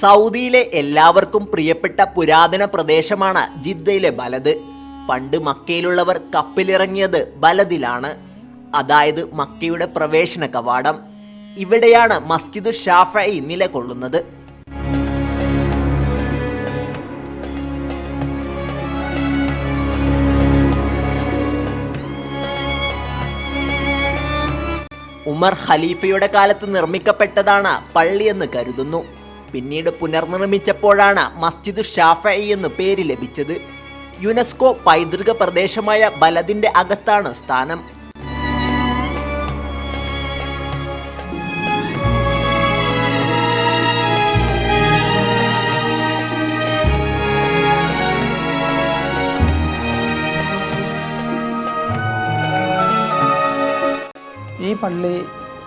സൗദിയിലെ എല്ലാവർക്കും പ്രിയപ്പെട്ട പുരാതന പ്രദേശമാണ് ജിദ്ദയിലെ ബലത് പണ്ട് മക്കയിലുള്ളവർ കപ്പലിറങ്ങിയത് ബലദിലാണ്. അതായത് മക്കയുടെ പ്രവേശന കവാടം. ഇവിടെയാണ് മസ്ജിദ് ഷാഫയി നിലകൊള്ളുന്നത്. ഉമർ ഖലീഫയുടെ കാലത്ത് നിർമ്മിക്കപ്പെട്ടതാണ് പള്ളിയെന്ന് കരുതുന്നു. പിന്നീട് പുനർനിർമ്മിച്ചപ്പോഴാണ് മസ്ജിദ് ഷാഫഇ എന്ന് പേര് ലഭിച്ചത്. യുനെസ്കോ പൈതൃക പ്രദേശമായ ബലദിന്റെ അകത്താണ് സ്ഥാനം. ഈ പള്ളി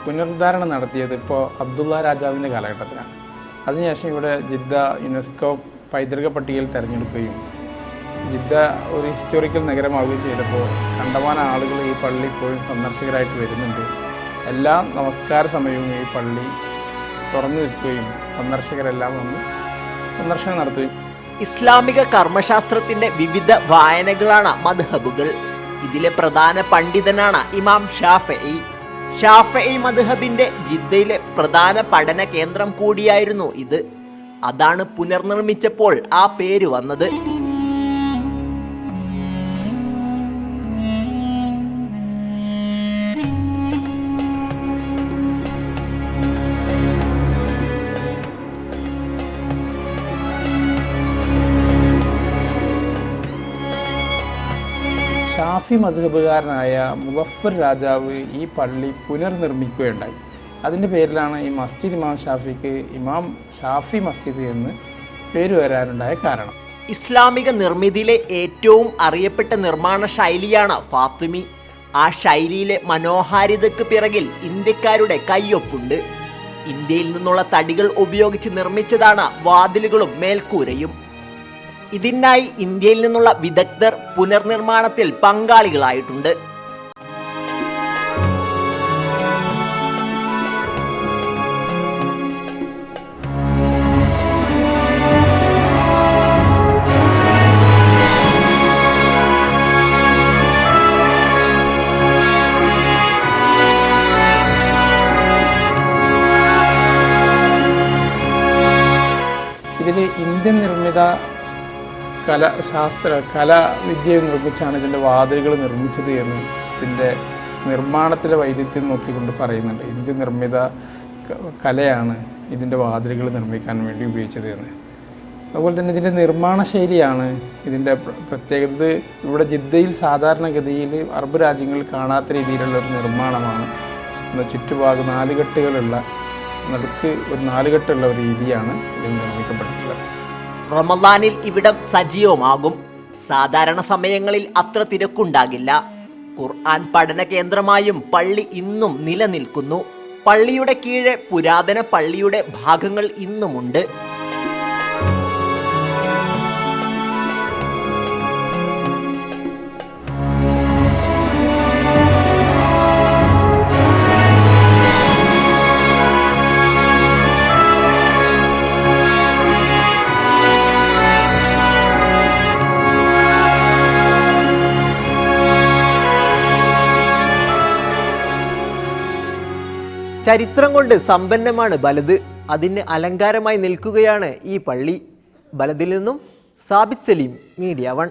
പുനരുദ്ധാരണം നടത്തിയത് ഇപ്പോൾ അബ്ദുള്ള രാജാവിന്റെ കാലഘട്ടത്തിലാണ്. അതിനുശേഷം ഇവിടെ ജിദ്ദ യുനെസ്കോ പൈതൃക പട്ടികയിൽ തിരഞ്ഞെടുക്കുകയും ജിദ്ദ ഒരു ഹിസ്റ്റോറിക്കൽ നഗരമാവുകയും ചെയ്തപ്പോൾ കണ്ടമാന ആളുകൾ ഈ പള്ളി ഇപ്പോഴും സന്ദർശകരായിട്ട് വരുന്നുണ്ട്. എല്ലാ നമസ്കാര സമയവും ഈ പള്ളി തുറന്നു നിൽക്കുകയും സന്ദർശകരെല്ലാം വന്ന് സന്ദർശനം നടത്തുകയും ഇസ്ലാമിക കർമ്മശാസ്ത്രത്തിന്റെ വിവിധ വായനകളാണ് മദ്ഹബുകൾ. ഇതിലെ പ്രധാന പണ്ഡിതനാണ് ഇമാം ഷാഫഇ ഷാഫഇ മദ്ഹബിന്റെ ജിദ്ദയിലെ പ്രധാന പഠന കേന്ദ്രം കൂടിയായിരുന്നു ഇത്. അതാണ് പുനർനിർമ്മിച്ചപ്പോൾ ആ പേര് വന്നത്. ഷാഫി മധുരപകാരനായ മുബഫർ രാജാവ് ഈ പള്ളി പുനർനിർമ്മിക്കുകയുണ്ടായി. അതിന്റെ പേരിലാണ് ഈ മസ്ജിദ് ഇമാം ഷാഫിക്ക് ഇമാം ഷാഫി മസ്ജിദ് എന്ന് പേര് വരാനുണ്ടായ കാരണം. ഇസ്ലാമിക നിർമ്മിതിയിലെ ഏറ്റവും അറിയപ്പെട്ട നിർമ്മാണ ശൈലിയാണ് ഫാത്തിമി. ആ ശൈലിയിലെ മനോഹാരിതയ്ക്ക് പിറകിൽ ഇന്ത്യക്കാരുടെ കയ്യൊപ്പുണ്ട്. ഇന്ത്യയിൽ നിന്നുള്ള തടികൾ ഉപയോഗിച്ച് നിർമ്മിച്ചതാണ് വാതിലുകളും മേൽക്കൂരയും. ഇതിനായി ഇന്ത്യയിൽ നിന്നുള്ള വിദഗ്ധർ പുനർനിർമ്മാണത്തിൽ പങ്കാളികളായിട്ടുണ്ട്. ഇന്ത്യൻ നിർമ്മിത കല ശാസ്ത്ര കലാവിദ്യ നിർമ്മിച്ചാണ് ഇതിന്റെ വാതിലുകൾ നിർമ്മിച്ചത് എന്ന് ഇതിന്റെ നിർമ്മാണത്തിലെ വൈദ്യത്തിൽ നോക്കിക്കൊണ്ട് പറയുന്നുണ്ട്. ഇന്ത്യ നിർമ്മിത കലയാണ് ഇതിന്റെ വാതിലുകൾ നിർമ്മിക്കാൻ വേണ്ടി ഉപയോഗിച്ചത് എന്ന്. അതുപോലെ തന്നെ ഇതിന്റെ നിർമ്മാണ ശൈലിയാണ് ഇതിന്റെ പ്ര- പ്രത്യേകത ഇവിടെ ജിദ്ദയിൽ സാധാരണഗതിയിൽ അറബ് രാജ്യങ്ങളിൽ കാണാത്ത രീതിയിലുള്ള ഒരു നിർമ്മാണമാണ് ചുറ്റുഭാഗം നാലുകെട്ടുകളുള്ള നടുക്ക് ഒരു നാലുകെട്ടുള്ള ഒരു രീതിയാണ് ഇതിൽ നിർമ്മിക്കപ്പെട്ടിട്ടുള്ളത്. റമദാനിൽ ഇവിടം സജീവമാകും. സാധാരണ സമയങ്ങളിൽ അത്ര തിരക്കുണ്ടാകില്ല. ഖുർആൻ പഠന കേന്ദ്രമായും പള്ളി ഇന്നും നിലനിൽക്കുന്നു. പള്ളിയുടെ കീഴെ പുരാതന പള്ളിയുടെ ഭാഗങ്ങൾ ഇന്നുമുണ്ട്. ചരിത്രം കൊണ്ട് സമ്പന്നമാണ് ബലത് അതിന് അലങ്കാരമായി നിൽക്കുകയാണ് ഈ പള്ളി. ബലതിൽ നിന്നും സാബിത് സലീം മീഡിയ വൺ.